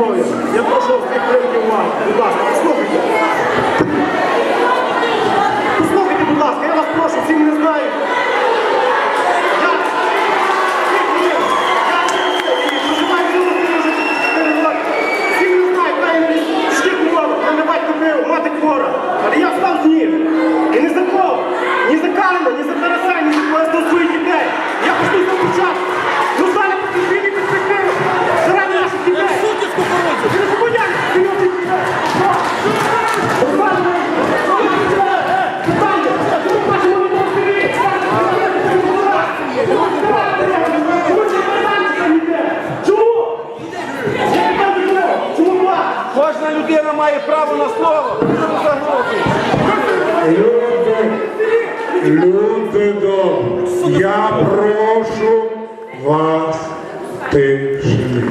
здоров'я. Я прошу всіх прийняти увагу. Будь ласка, послухайте. Послухайте, будь ласка, я вас прошу, всі не знають. Я- Я проживаю в цьому селі вже чотири роки. Всі мене знають, знаю навіть шкіл хвору, мене батько бив, мати хвора. Але я встав з ніг. І не за кого, ні за Калина, ні за Тараса, ні за когось до своїх дітей. Я почну з початку. Ну, далі потрібні перспективи. Заради наших дітей. Ти не зупиняй, ти не дітей. Руслан, питання. Чому бачимо на монастирі? Чому це питання ніде? Чому? Я питаю чому? Чому вас? Кожна людина має право на слово. Люди, люди добрі, я прошу вас тишини.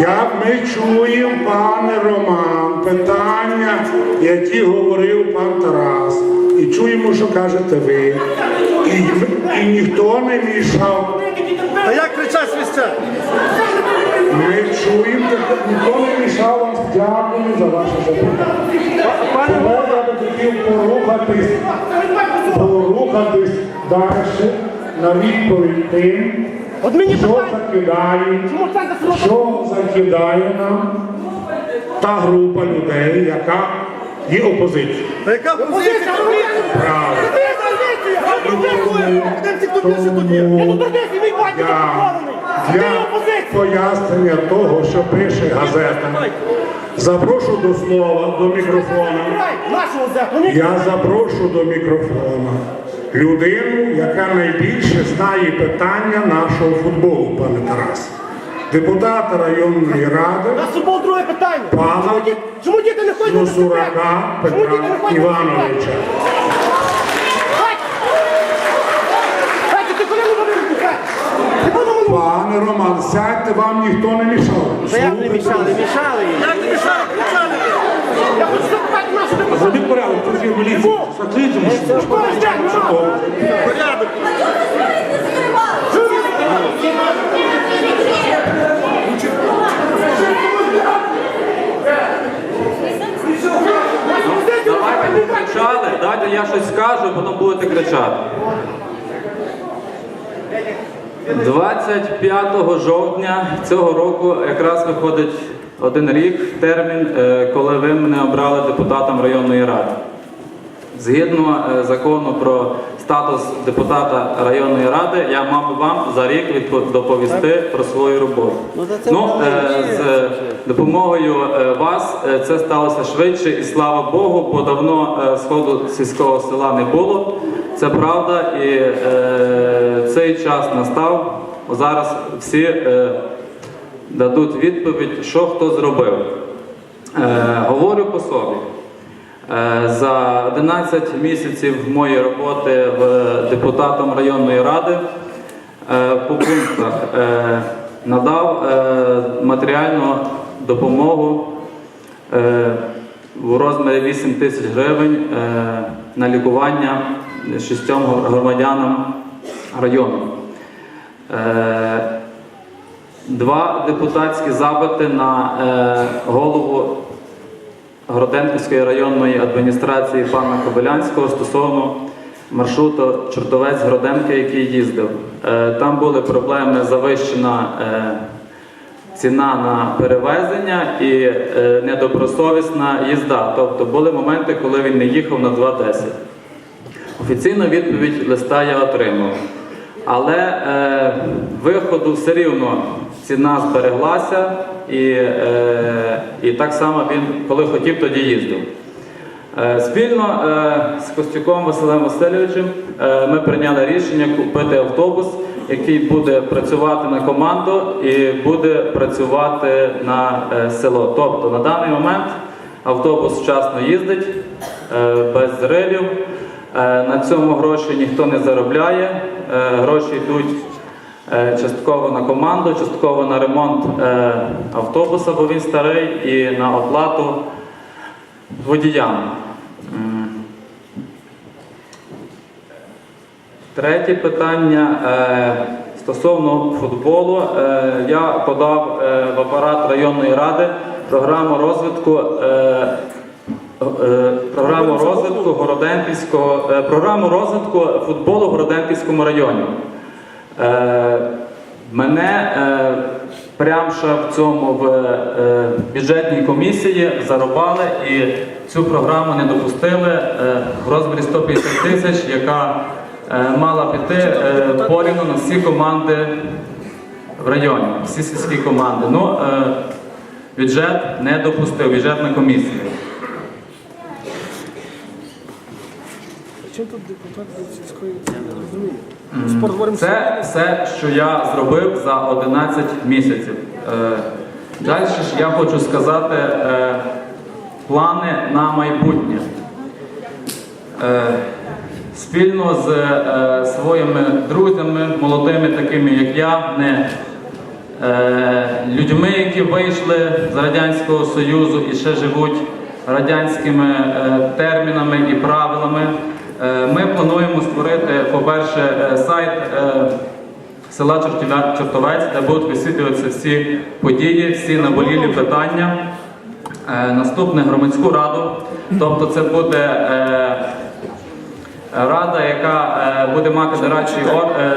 Я ми чуємо, пане Роман, питання, які говорив пан Тарас. І чуємо, що кажете ви. І, і ніхто не мішав. А як кричать свищать? Чуємо, ніхто не мішав вам. Дякую за ваше запитання. Тому я би хотів порухатись, порухатись далі на відповідь тим, От мені що закидає, що закидає нам та група людей, яка є опозицією. Та яка позиція? Правильно. Ну, Я для пояснення того, що пише газета, запрошу до слова, до мікрофона. Я запрошу до мікрофона людину, яка найбільше знає питання нашого футболу, пане Тарас. Депутата районної ради На собою друге питання. Пана Чому діти- не ходять на Носурака Петра Івановича. Пане Роман, сядьте, вам ніхто не мішав. Як не мішали? Мішали їм. Як не мішали? Кричали. Я хочу запитати нашу депутату. Зроби порядок, тут є міліція. Сакличемо. Порядок. Давайте не кричали, дайте я щось скажу, потім будете кричати. 25 жовтня цього року якраз виходить один рік термін, е, коли ви мене обрали депутатом районної ради. Згідно е, закону про статус депутата районної ради, я мав би вам за рік доповісти про свою роботу. Ну, е, з допомогою е, вас е, це сталося швидше, і слава Богу, бо давно сходу сільського села не було. Це правда, і цей час настав. Зараз всі дадуть відповідь, що хто зробив. Говорю по собі. Е, За 11 місяців моєї роботи депутатом районної ради е, по пунктах е, надав матеріальну допомогу в розмірі 8 тисяч гривень на лікування шістьом громадянам району. Два депутатські запити на голову Гроденківської районної адміністрації пана Кобилянського стосовно маршруту Чортовець Гроденка, який їздив. Е, Там були проблеми завищена е, ціна на перевезення і е, недобросовісна їзда. Тобто були моменти, коли він не їхав на 2.10. Офіційну відповідь листа я отримав. Але е, виходу все рівно ціна збереглася, і, е, і так само він, коли хотів, тоді їздив. Е, спільно е, з Костюком Василем Васильовичем е, ми прийняли рішення купити автобус, який буде працювати на команду і буде працювати на е, село. Тобто на даний момент автобус вчасно їздить е, без зривів. Е, На цьому гроші ніхто не заробляє. Е, Гроші йдуть е, частково на команду, частково на ремонт автобуса, бо він старий, і на оплату водіям. Третє питання Стосовно футболу, я подав в апарат районної ради програму розвитку. Е, Програму розвитку Городенківського е, програму розвитку футболу в Городенківському районі. Е, Мене прямо в цьому в бюджетній комісії зарубали і цю програму не допустили в розмірі 150 тисяч, яка мала піти порівну на всі команди в районі, всі сільські команди. Ну, бюджет не допустив, бюджетна комісія. Чим тут депутат від сільської я не розумію? Спорт говоримо Це все, що я зробив за 11 місяців. Е, Далі ж я хочу сказати е, плани на майбутнє. Е, Спільно з е, своїми друзями, молодими, такими як я, не е, людьми, які вийшли з Радянського Союзу і ще живуть радянськими е, термінами і правилами. Е, Ми плануємо створити, по-перше, е, сайт е, села Чортовець, де будуть висвітлюватися всі події, всі наболілі питання. Наступне громадську раду, тобто це буде. Рада, яка буде мати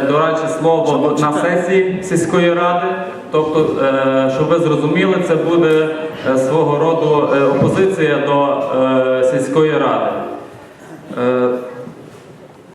дорадче слово на сесії сільської ради. Тобто, щоб ви зрозуміли, це буде свого роду опозиція до сільської ради.